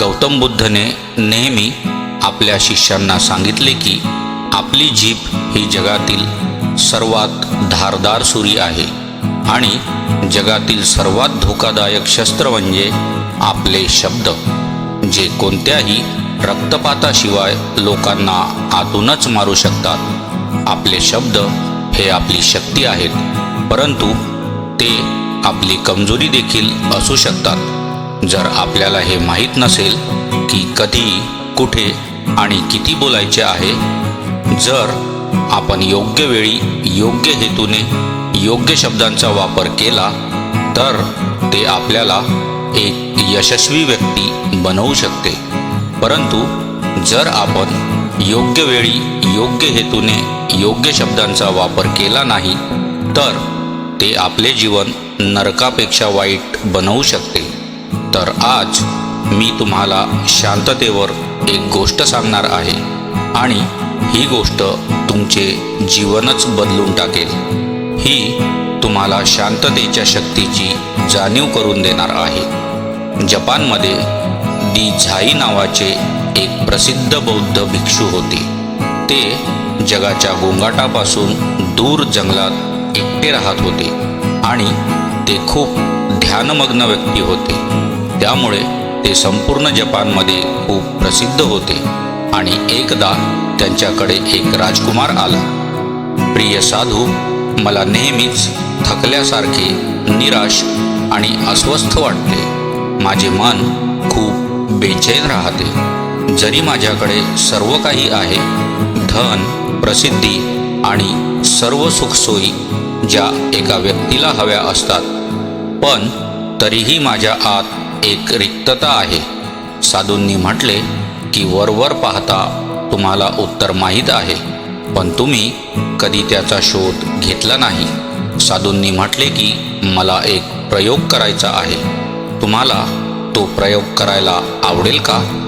गौतम बुद्धने नेहमी आपल्या शिष्यांना सांगितले की आपली जीभ ही जगातील सर्वात धारदार सुरी आहे आणि जगातील सर्वात धोकादायक शस्त्र म्हणजे आपले शब्द जे कोणत्याही रक्तपाताशिवाय लोकांना आतूनच मारू शकतात. आपले शब्द हे आपली शक्ती आहेत परंतु ते आपली कमजोरी देखील असू शकतात. जर आपल्याला हे माहीत नसेल की कधी कुठे आणि किती बोलायचे आहे जर आपण योग्य वेळी योग्य हेतूने योग्य शब्दांचा वापर केला तर ते आपल्याला एक यशस्वी व्यक्ती बनवू शकते. परंतु जर आपण योग्य वेळी योग्य हेतूने योग्य शब्दांचा वापर केला नाही तर ते आपले जीवन नरकापेक्षा वाईट बनवू शकते. तर आज मी तुम्हाला शांततेवर एक गोष्ट सांगणार आहे. आणि ही गोष्ट तुमचे जीवनच बदलून टाकेल. ही तुम्हाला शांततेच्या शक्तीची जाणीव करून देणार आहे. जपानमध्ये दी झाई नावाचे एक प्रसिद्ध बौद्ध भिक्षू होते. ते जगाच्या गोंगाटापासून दूर जंगलात एकटे राहत होते. आणि ते खूप ध्यानमग्न व्यक्ती होते. त्यामुळे ते संपूर्ण जपानमध्ये खूप प्रसिद्ध होते आणि एकदा त्यांच्याकडे एक राजकुमार आला. प्रिय साधू मला नेहमीच थकल्यासारखे निराश आणि अस्वस्थ वाटते. माझे मन खूप बेचैन राहते. जरी माझ्याकडे सर्व काही आहे धन प्रसिद्धी आणि सर्व सुखसोयी ज्या एका व्यक्तीला हव्या असतात पण तरीही माझ्या आत एक रिक्तता आहे. साधूंनी म्हटले की वरवर पाहता तुम्हाला उत्तर माहीत आहे पण तुम्ही कधी त्याचा शोध घेतला नाही. साधूंनी म्हटले की मला एक प्रयोग करायचा आहे. तुम्हाला तो प्रयोग करायला आवडेल का?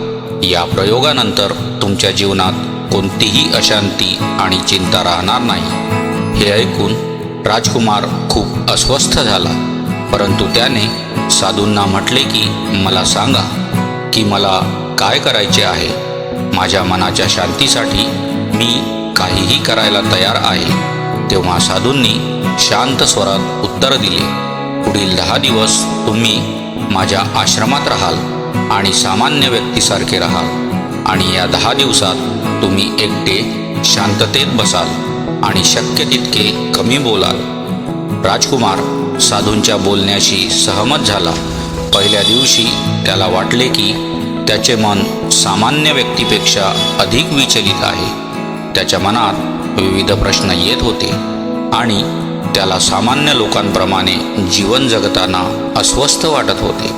या प्रयोगानंतर तुमच्या जीवनात कोणतीही अशांती आणि चिंता राहणार नाही. हे ऐकून राजकुमार खूप अस्वस्थ झाला. परंतु त्याने साधूंना म्हटले की मला सांगा की मला काय करायचे आहे? माझ्या मनाच्या शांतीसाठी मी काहीही करायला तयार आहे. तेव्हा साधूंनी शांत स्वरात उत्तर दिले पुढील दहा दिवस तुम्ही माझ्या आश्रमात राहाल आणि सामान्य व्यक्तीसारखे राहाल आणि या दहा दिवसात तुम्ही एकटे शांततेत बसाल आणि शक्य तितके कमी बोलाल. राजकुमार साधूंच्या बोलण्याशी सहमत झाला. पहिल्या दिवशी त्याला वाटले की त्याचे मन सामान्य व्यक्तीपेक्षा अधिक विचलित आहे. त्याच्या मनात विविध प्रश्न येत होते आणि त्याला सामान्य लोकांप्रमाणे जीवन जगताना अस्वस्थ वाटत होते.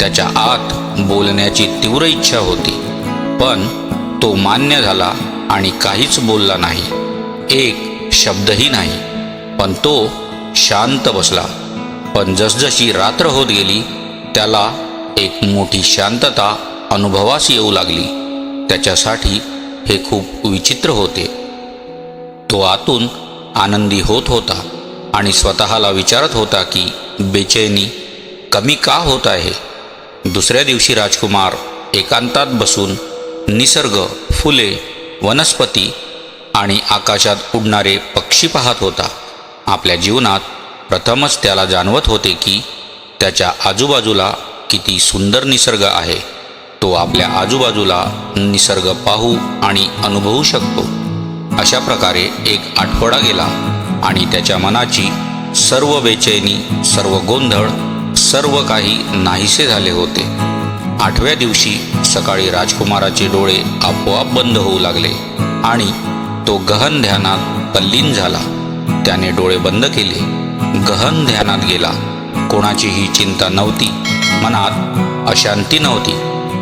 त्याच्या आत बोलण्याची तीव्र इच्छा होती पण तो मान्य झाला आणि काहीच बोलला नाही. एक शब्दही नाही पण तो शांत बसला. पण जसजशी रात्र होत गेली त्याला एक मोठी शांतता अनुभवास येऊ लागली. त्याच्यासाठी हे खूप विचित्र होते. तो आतून आनंदी होत होता आणि स्वतःला विचारत होता की बेचैनी कमी का होत आहे? दुसऱ्या दिवशी राजकुमार एकांतात बसून निसर्ग फुले वनस्पती आणि आकाशात उडणारे पक्षी पाहत होता. आपल्या जीवनात प्रथमच त्याला जाणवत होते की त्याच्या आजूबाजूला किती सुंदर निसर्ग आहे. तो आपल्या आजूबाजूला निसर्ग पाहू आणि अनुभवू शकतो. अशा प्रकारे एक आठवडा गेला आणि त्याच्या मनाची सर्व बेचैनी सर्व गोंधळ सर्व काही नाहीसे झाले होते. आठव्या दिवशी सकाळी राजकुमाराचे डोळे आपोआप बंद होऊ लागले आणि तो गहन ध्यानात तल्लीन झाला. त्याने डोळे बंद केले. गहन ध्यानात गेला. कोणाचीही चिंता नव्हती. मनात अशांती नव्हती.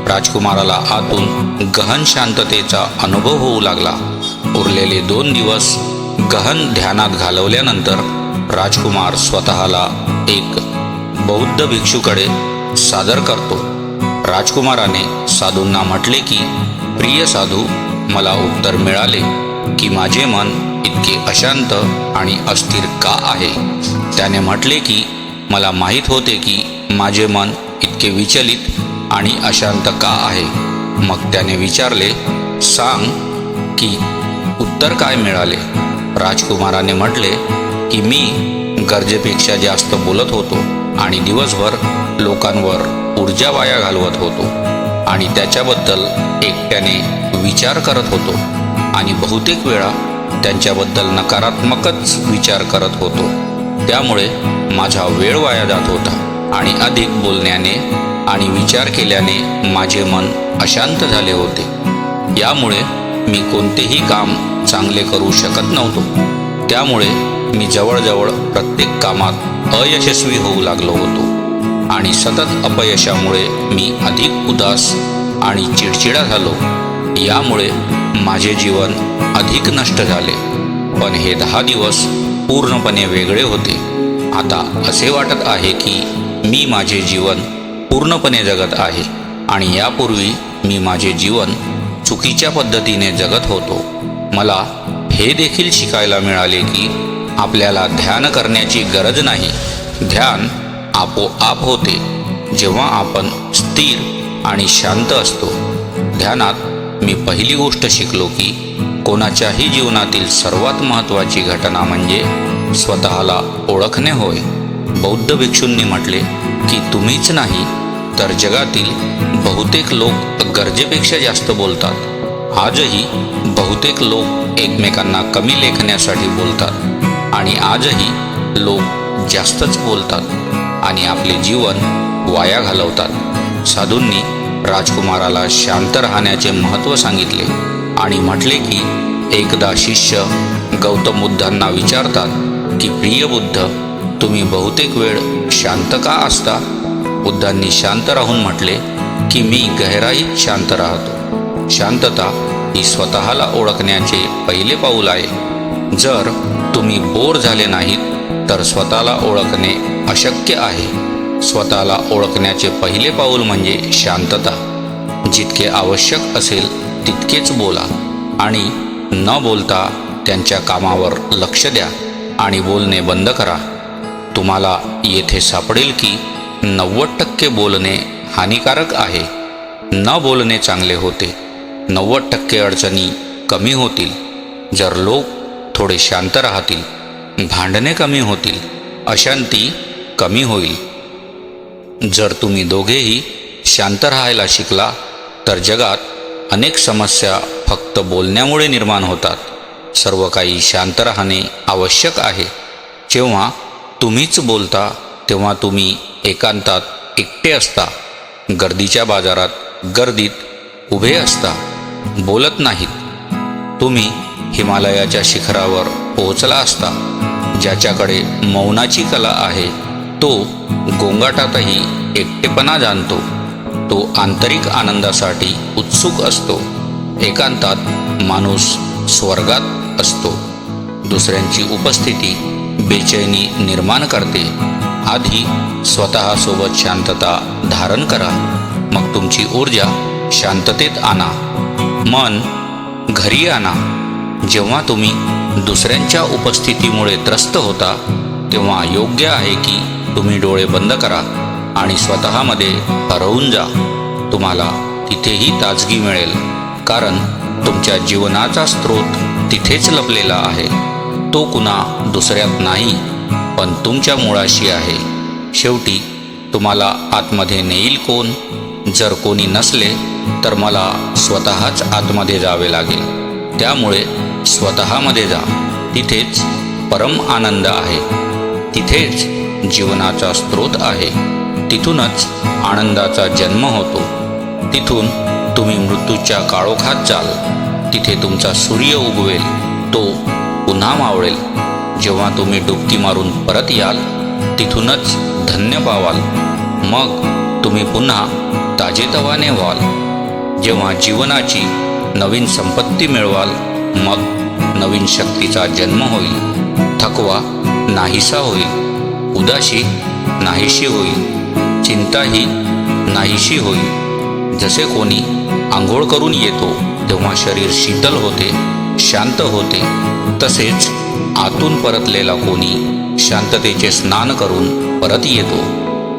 राजकुमाराला आतून गहन शांततेचा अनुभव होऊ लागला. उरलेले दोन दिवस गहन ध्यानात घालवल्यानंतर राजकुमार स्वतःला एक बौद्ध भिक्षूकडे सादर करतो. राजकुमाराने साधूंना म्हटले की प्रिय साधू मला उत्तर मिळाले की माझे मन इतके अशांत आणि अस्थिर का आहे? त्याने म्हटले की मला माहीत होते की माझे मन इतके विचलित आणि अशांत का आहे? मग त्याने विचारले सांग की उत्तर काय मिळाले? राजकुमाराने म्हटले की मी गरजेपेक्षा जास्त बोलत होतो आणि दिवसभर लोकांवर ऊर्जा वाया घालवत होतो आणि त्याच्याबद्दल एकट्याने विचार करत होतो आणि बहुतेक वेळा त्यांच्याबद्दल नकारात्मकच विचार करत होतो. त्यामुळे माझा वेळ वाया जात होता आणि अधिक बोलण्याने आणि विचार केल्याने माझे मन अशांत झाले होते. यामुळे मी कोणतेही काम चांगले करू शकत नव्हतो. त्यामुळे मी जवळजवळ प्रत्येक कामात अयशस्वी होऊ लागलो होतो आणि सतत अपयशामुळे मी अधिक उदास आणि चिडचिडा झालो. यामुळे माझे जीवन अधिक नष्ट झाले. पण हे दहा दिवस पूर्णपणे वेगळे होते. आता असे वाटत आहे की मी माझे जीवन पूर्णपणे जगत आहे आणि यापूर्वी मी माझे जीवन चुकीच्या पद्धतीने जगत होतो. मला हे देखील शिकायला मिळाले की आपल्याला ध्यान करण्याची गरज नाही. ध्यान आपोआप होते. जेव्हा आपण स्थिर आणि शांत असतो ध्यानात मी पहिली गोष्ट शिकलो की कोणाच्याही जीवनातील सर्वात महत्त्वाची घटना म्हणजे स्वतःला ओळखणे होय. बौद्ध भिक्षूंनी म्हटले की तुम्हीच नाही तर जगातील बहुतेक लोक गरजेपेक्षा जास्त बोलतात. आजही बहुतेक लोक एकमेकांना कमी लेखण्यासाठी बोलतात आणि आजही लोक जास्तच बोलतात आणि आपले जीवन वाया घालवतात. साधूंनी राजकुमाराला शांत राहण्याचे महत्त्व सांगितले आणि म्हटले की एकदा शिष्य गौतम बुद्धांना विचारतात की प्रिय बुद्ध तुम्ही बहुतेक वेळ शांत का असता? बुद्धांनी शांत राहून म्हटले की मी गहराईत शांत राहतो. शांतता ही स्वतःला ओळखण्याचे पहिले पाऊल आहे. जर तुम्ही बोर झाले नाहीत तर स्वतःला ओळखणे अशक्य आहे. स्वतःला ओळखण्याचे पहिले पाऊल म्हणजे शांतता. जितके आवश्यक असेल तितकेच बोला आणि न बोलता त्यांच्या कामावर लक्ष द्या आणि बोलणे बंद करा. तुम्हाला येथे सापडेल की नव्वद टक्के बोलणे हानिकारक आहे. न बोलणे चांगले होते. नव्वद टक्के अडचणी कमी होतील. जर लोक थोडे शांत राहतील भांडणे कमी होतील अशांती कमी होईल. जर तुम्ही दोघेही शांत राहायला शिकला तर जगात अनेक समस्या फक्त बोलण्यामुळे निर्माण होतात. सर्व काही शांत राहणे आवश्यक आहे. जेव्हा तुम्हीच बोलता तेव्हा तुम्ही एकांतात एकटे असता. गर्दीच्या बाजारात गर्दीत उभे असता. बोलत नाहीत. तुम्ही हिमालयाच्या शिखरावर पोहोचला असता ज्याच्याकडे मौनाची कला आहे. तो गोंगाटातही एकटेपणा जाणतो. तो आंतरिक आनंदासाठी उत्सुक असतो. एकांतात माणूस स्वर्गात असतो. दुसऱ्यांची उपस्थिती बेचैनी निर्माण करते. आधी स्वतःसोबत शांतता धारण करा. मग तुमची ऊर्जा शांततेत आणा. मन घरी आणा. जेव्हा तुम्ही दुसऱ्यांच्या उपस्थितीमुळे त्रस्त होता तेव्हा योग्य आहे की तुम्ही डोळे बंद करा आणि स्वतःमध्ये हरवून जा. तुम्हाला तिथेही ताजगी मिळेल कारण तुमच्या जीवनाचा स्रोत तिथेच लपलेला आहे. तो कुणा दुसऱ्यात नाही पण तुमच्या मुळाशी आहे. शेवटी तुम्हाला आतमध्ये नेईल कोण? जर कोणी नसले तर मला स्वतःच आतमध्ये जावे लागेल. त्यामुळे स्वतःमध्ये जा. तिथेच परम आनंद आहे. तिथेच जीवनाचा स्रोत आहे. तिथूनच आनंदाचा जन्म होतो. तिथून तुम्ही मृत्यूच्या काळोखात जाल. तिथे तुमचा सूर्य उगवेल. तो पुन्हा मावळेल. जेव्हा तुम्ही डुबकी मारून परत याल तिथूनच धन्य पावाल. मग तुम्ही पुन्हा ताजेतवाने व्हाल. जेव्हा जीवनाची नवीन संपत्ती मिळवाल मग नवीन शक्तीचा जन्म होईल. थकवा नाहीसा होईल. उदाशी नाहीशी होईल चिंताही नाहीशी होईल जसे कोणी आंघोळ करून येतो तेव्हा शरीर शीतल होते शांत होते. तसेच आतून परतलेला कोणी शांततेचे स्नान करून परत येतो.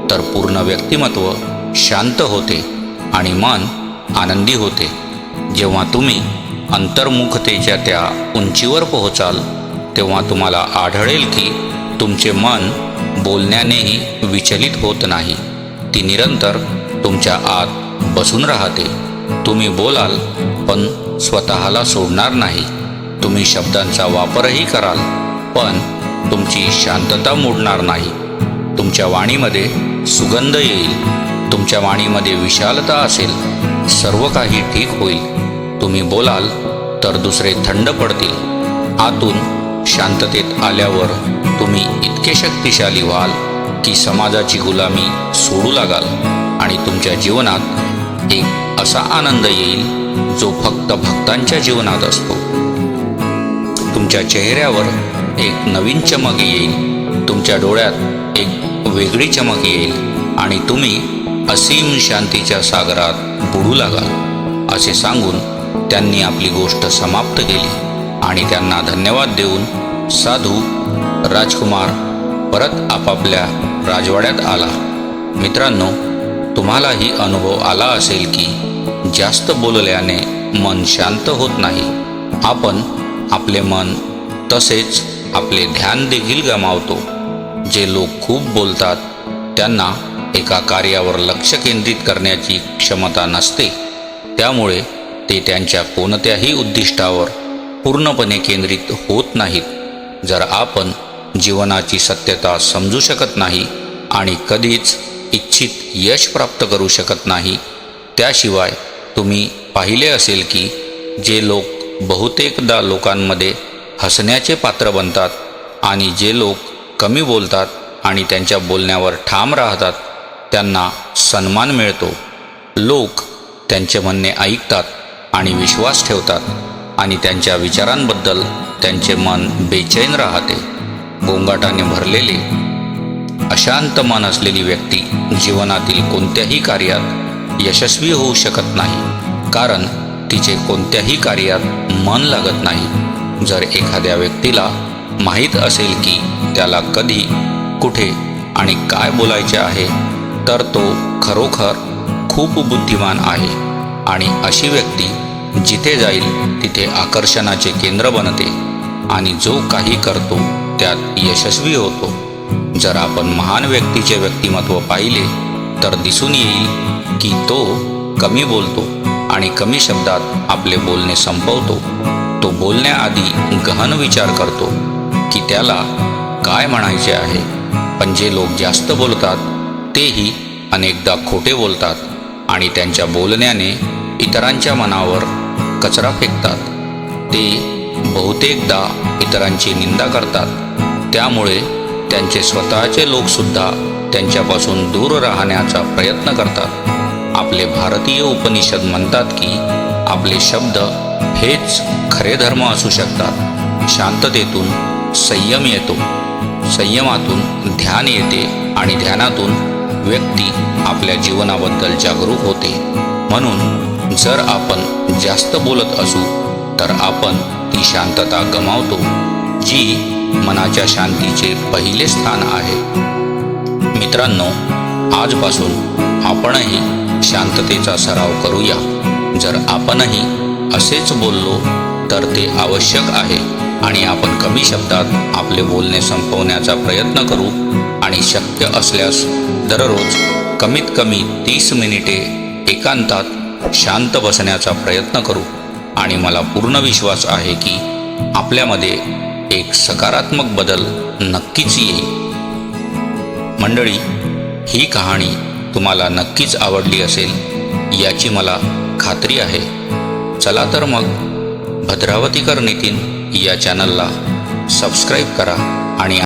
तर पूर्ण व्यक्तिमत्व शांत होते आणि मन आनंदी होते. जेव्हा तुम्ही अंतर्मुखतेच्या त्या उंचीवर पोहोचाल तेव्हा तुम्हाला आढळेल की तुमचे मन बोलण्यानेही विचलित होत नाही. ती निरंतर तुमच्या आत बसून राहते. तुम्ही बोलाल पण स्वतःला सोडणार नाही. तुम्ही शब्दांचा वापरही कराल पण तुमची शांतता मोडणार नाही. तुमच्या वाणीमध्ये सुगंध येईल. तुमच्या वाणीमध्ये विशालता असेल. सर्व काही ठीक होईल. तुम्ही बोलाल तर दुसरे थंड पडतील. आतून शांततेत आल्यावर तुम्ही इतके शक्तिशाली व्हाल की समाजाची गुलामी सोडू लागाल आणि तुमच्या जीवनात एक असा आनंद येईल जो फक्त भक्तांच्या जीवनात असतो. तुमच्या चेहऱ्यावर एक नवीन चमक येईल. तुमच्या डोळ्यात एक वेगळी चमक येईल आणि तुम्ही असीम शांतीच्या सागरात बुडू लागाल. असे सांगून त्यांनी आपली गोष्ट समाप्त केली. आणि त्यांना धन्यवाद देऊन साधू राजकुमार परत आपापल्या राजवाड्यात आला. मित्रांनो तुम्हालाही अनुभव आला असेल की जास्त बोलल्याने मन शांत होत नाही. आपण आपले मन तसेच आपले ध्यान देखील गमावतो. जे लोक खूप बोलतात त्यांना एका कार्यावर लक्ष केंद्रित करण्याची क्षमता नसते. त्यामुळे ते त्यांच्या कोणत्याही उद्दिष्टावर पूर्णपणे केंद्रित होत नाहीत. जर आपण जीवनाची सत्यता समजू शकत नाही आणि कधीच इच्छित यश प्राप्त करू शकत नाही त्याशिवाय तुम्ही पाहिले असेल की जे लोक बहुतेकदा लोकांमध्ये हसण्याचे पात्र बनतात आणि जे लोक कमी बोलतात आणि त्यांच्या बोलण्यावर ठाम राहतात त्यांना सन्मान मिळतो. लोक त्यांचे म्हणणे ऐकतात आणि विश्वास ठेवतात. आणि त्यांच्या विचारांबद्दल त्यांचे मन बेचैन राहते. गोंगाटाने भरलेले अशांत मन असलेली व्यक्ती जीवनातील कोणत्याही कार्यात यशस्वी होऊ शकत नाही कारण तिचे कोणत्याही कार्यात मन लागत नाही. जर एखाद्या व्यक्तीला माहीत असेल की त्याला कधी कुठे आणि काय बोलायचे आहे तर तो खरोखर खूप बुद्धिमान आहे. आणि अशी व्यक्ती जिथे जाईल तिथे आकर्षणाचे केंद्र बनते आणि जो काही करतो त्यात यशस्वी होतो. जर आपण महान व्यक्तीचे व्यक्तिमत्व पाहिले तर दिसून येईल की तो कमी बोलतो आणि कमी शब्दात आपले बोलणे संपवतो. तो बोलण्याआधी गहन विचार करतो की त्याला काय म्हणायचे आहे. पण जे लोक जास्त बोलतात तेही अनेकदा खोटे बोलतात आणि त्यांच्या बोलण्याने इतरांच्या मनावर कचरा फेकतात. ते बहुतेकदा इतरांची निंदा करतात. त्यामुळे त्यांचे स्वतःचे लोकसुद्धा त्यांच्यापासून दूर राहण्याचा प्रयत्न करतात. आपले भारतीय उपनिषद म्हणतात की आपले शब्द हेच खरे धर्म असू शकतात. शांततेतून संयम येतो. संयमातून ध्यान येते आणि ध्यानातून व्यक्ती आपल्या जीवनाबद्दल जागरूक होते. म्हणून जर आपण जास्त बोलत असू तर आपण ती शांतता गमावतो जी मनाच्या शांतीचे पहिले स्थान आहे. मित्रांनो आजपासून आपणही शांततेचा सराव करूया. जर आपणही असेच बोललो तर ते आवश्यक आहे आणि आपण कमी शब्दात आपले बोलणे संपवण्याचा प्रयत्न करू आणि शक्य असल्यास दररोज कमीत कमी तीस मिनिटे एकांतात शांत बसण्याचा प्रयत्न करू. आणि मला पूर्ण विश्वास आहे की आपल्यामध्ये एक सकारात्मक बदल नक्कीच येईल. मंडळी ही कहाणी तुम्हाला नक्कीच आवडली असेल याची मला खात्री आहे. चला तर मग भद्रावतीकर नितीन या चॅनलला सबस्क्राईब करा आणि